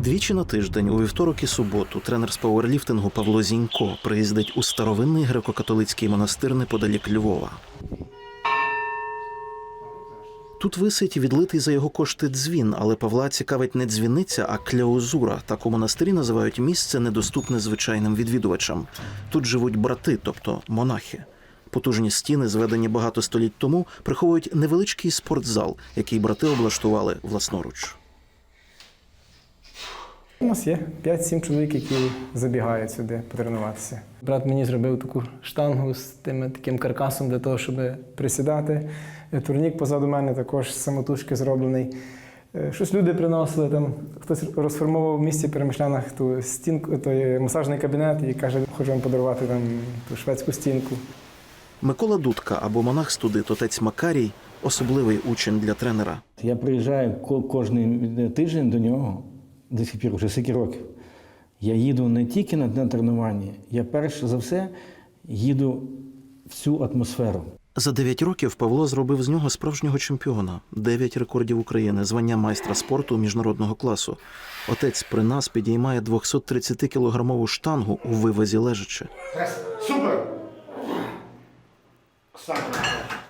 Двічі на тиждень, у вівторок і суботу, тренер з пауерліфтингу Павло Зінько приїздить у старовинний греко-католицький монастир неподалік Львова. Тут висить відлитий за його кошти дзвін, але Павла цікавить не дзвіниця, а кляузура. Так у монастирі називають місце недоступне звичайним відвідувачам. Тут живуть брати, тобто монахи. Потужні стіни, зведені багато століть тому, приховують невеличкий спортзал, який брати облаштували власноруч. У нас є 5-7 чоловік, які забігають сюди потренуватися. Брат мені зробив таку штангу з тим таким каркасом для того, щоб присідати. Турнік позаду мене також з самотужки зроблений. Е, Щось люди приносили там, хтось розформовував в місті перемишлянах ту стінку, той масажний кабінет і каже, хочу вам подарувати там ту шведську стінку. Микола Дудка або монах студит отець Макарій особливий учень для тренера. Я приїжджаю ко- кожен тиждень до нього, до сих пір вже скільки років. Я їду не тільки на, на тренування, я перш за все їду в цю атмосферу. За 9 років Павло зробив з нього справжнього чемпіона, 9 рекордів України, звання майстра спорту міжнародного класу. Отець при нас підіймає 230 кілограмову штангу у вивозі лежачи. Супер!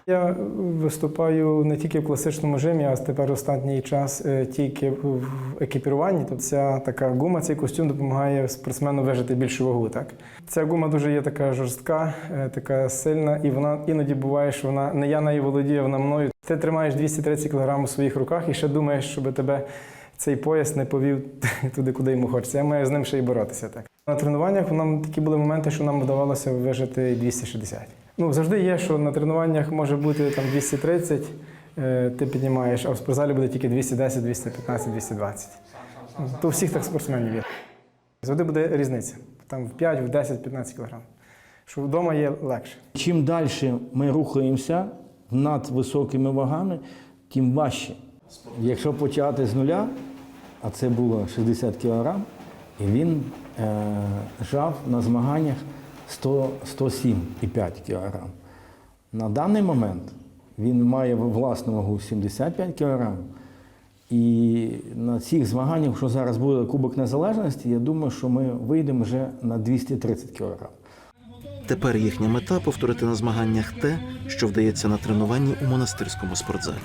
Я виступаю не тільки в класичному жимі, а тепер останній час е, тільки в екіпіруванні. Тобто ця така гума, цей костюм допомагає спортсмену вижити більшу вагу. Так? Ця гума дуже є така жорстка, е, така сильна, і вона іноді буває, що вона не я нею володію, вона мною. Ти тримаєш 230 кг у своїх руках і ще думаєш, щоб тебе цей пояс не повів туди, куди йому хочеться. Я маю з ним ще й боротися. Так. На тренуваннях нам такі були моменти, що нам вдавалося вижити 260. Ну, завжди є, що на тренуваннях може бути там 230, е, ти піднімаєш, а в спортзалі буде тільки 210, 215, 220. Ну, То всіх так спортсменів є. Завжди буде різниця. Там в 5, в 10, 15 кілограм. Що вдома є легше. Чим далі ми рухаємося над високими вагами, тим важче. Якщо почати з нуля, а це було 60 кілограм, і він е, жав на змаганнях 100, 107,5 кілограм. На даний момент він має власну вагу 75 кілограм. І на цих змаганнях, що зараз буде Кубок Незалежності, я думаю, що ми вийдемо вже на 230 кілограм. Тепер їхня мета повторити на змаганнях те, що вдається на тренуванні у монастирському спортзалі.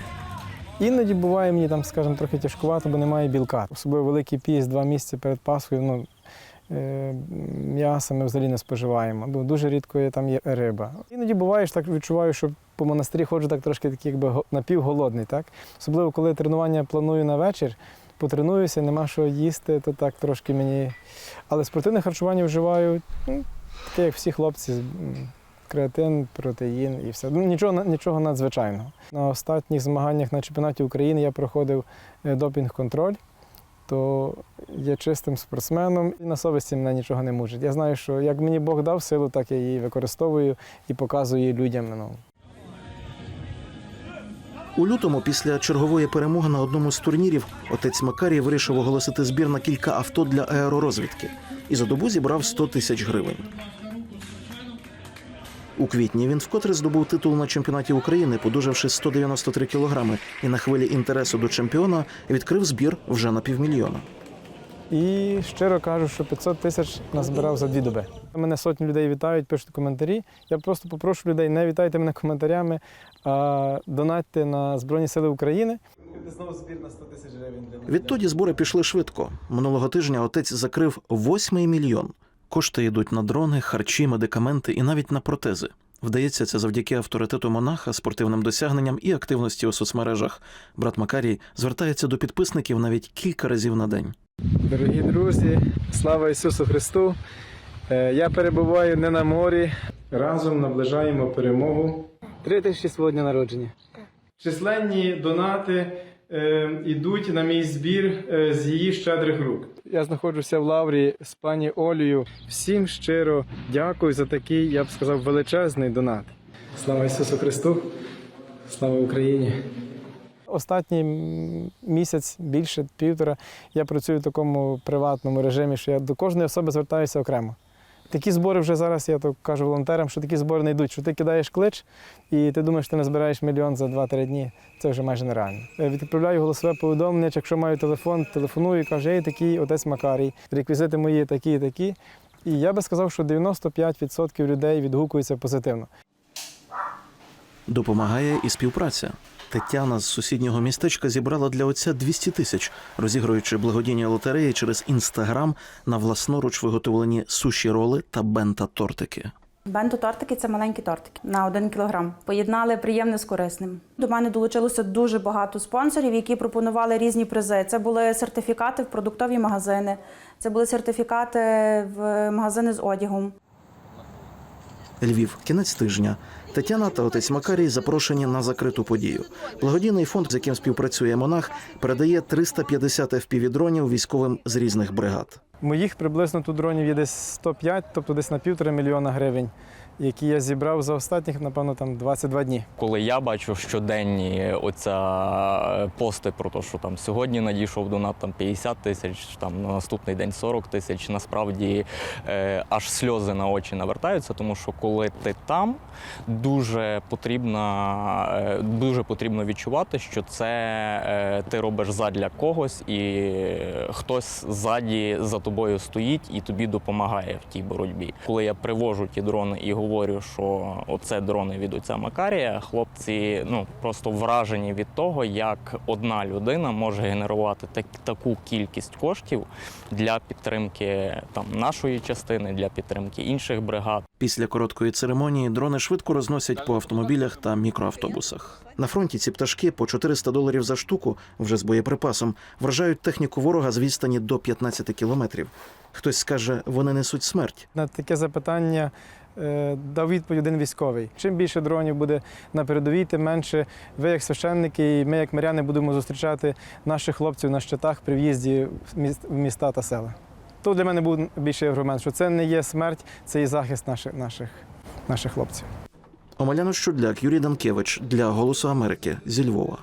Іноді буває мені там, скажімо, трохи тяжкувато, бо немає білка. Особливо великий піс, два місяці перед Пасхою. Ну, м'яса ми взагалі не споживаємо, бо дуже рідко є, там є риба. Іноді буває, що так відчуваю, що по монастирі ходжу так трошки такий, якби го- напівголодний. Так? Особливо, коли тренування планую на вечір, потренуюся, нема що їсти, то так трошки мені. Але спортивне харчування вживаю, ну, таке, як всі хлопці. Креатин, протеїн і все. Ну, нічого, нічого надзвичайного. На останніх змаганнях на чемпіонаті України я проходив е, допінг-контроль, то є чистим спортсменом і на совісті мене нічого не мучить. Я знаю, що як мені Бог дав силу, так я її використовую і показую людям. Ну, У лютому, після чергової перемоги на одному з турнірів, отець Макарій вирішив оголосити збір на кілька авто для аеророзвідки і за добу зібрав 100 тисяч гривень. У квітні він вкотре здобув титул на чемпіонаті України, подужавши 193 кілограми, і на хвилі інтересу до чемпіона відкрив збір вже на півмільйона. І щиро кажу, що 500 тисяч назбирав за дві доби. Мене сотні людей вітають, пишуть коментарі. Я просто попрошу людей, не вітайте мене коментарями, а донатьте на Збройні Сили України. Знову збір на 100 тисяч гривень Відтоді збори пішли швидко. Минулого тижня отець закрив восьмий мільйон. Кошти йдуть на дрони, харчі, медикаменти і навіть на протези. Вдається це завдяки авторитету монаха, спортивним досягненням і активності у соцмережах. Брат Макарій звертається до підписників навіть кілька разів на день. Дорогі друзі, слава Ісусу Христу! Е, Я перебуваю не на морі. Разом наближаємо перемогу. Три тисячі свого дня народження. Численні донати йдуть на мій збір е, з її щедрих рук. Я знаходжуся в лаврі з пані Олею. Всім щиро дякую за такий, я б сказав, величезний донат. Слава Ісусу Христу! Слава Україні! Останній місяць, більше півтора, я працюю в такому приватному режимі, що я до кожної особи звертаюся окремо. Такі збори вже зараз, я то кажу волонтерам, що такі збори не йдуть, що ти кидаєш клич і ти думаєш, ти назбираєш мільйон за 2-3 дні. Це вже майже нереально. Е, Відправляю голосове повідомлення, чи якщо маю телефон, телефоную, і кажу, я такий отець Макарій, реквізити мої такі і такі. І я би сказав, що 95% людей відгукуються позитивно. Допомагає і співпраця. Тетяна з сусіднього містечка зібрала для отця 200 тисяч, розігруючи благодійні лотереї через інстаграм на власноруч виготовлені суші роли та бента тортики. Бенто тортики це маленькі тортики на один кілограм. Поєднали приємне з корисним. До мене долучилося дуже багато спонсорів, які пропонували різні призи. Це були сертифікати в продуктові магазини, це були сертифікати в магазини з одягом. Львів, кінець тижня. Тетяна та отець Макарій запрошені на закриту подію. Благодійний фонд, з яким співпрацює монах, передає 350 FPV-дронів військовим з різних бригад. Моїх приблизно тут дронів є десь 105, тобто десь на півтора мільйона гривень, які я зібрав за останніх, напевно, там 22 дні. Коли я бачу щоденні оця е, пости про те, що там сьогодні надійшов донат там 50 тисяч, там на наступний день 40 тисяч, насправді е, аж сльози на очі навертаються, тому що коли ти там, дуже потрібно, е, дуже потрібно відчувати, що це е, ти робиш задля когось, і хтось ззаді за тобою стоїть і тобі допомагає в тій боротьбі. Коли я привожу ті дрони і говорю, що оце дрони від отця Макарія, хлопці ну просто вражені від того, як одна людина може генерувати так, таку кількість коштів для підтримки там нашої частини, для підтримки інших бригад. Після короткої церемонії дрони швидко розносять по автомобілях та мікроавтобусах. На фронті ці пташки по 400 доларів за штуку, вже з боєприпасом, вражають техніку ворога з відстані до 15 кілометрів. Хтось скаже, вони несуть смерть. На таке запитання дав відповідь один військовий. Чим більше дронів буде на передовій, тим менше ви, як священники, і ми, як миряни, будемо зустрічати наших хлопців на щитах при в'їзді в міс- в міста та села. То для мене був більший аргумент, що це не є смерть, це є захист наших, наших, наших хлопців. Омеляно Щудляк, Юрій Данкевич для Голосу Америки зі Львова.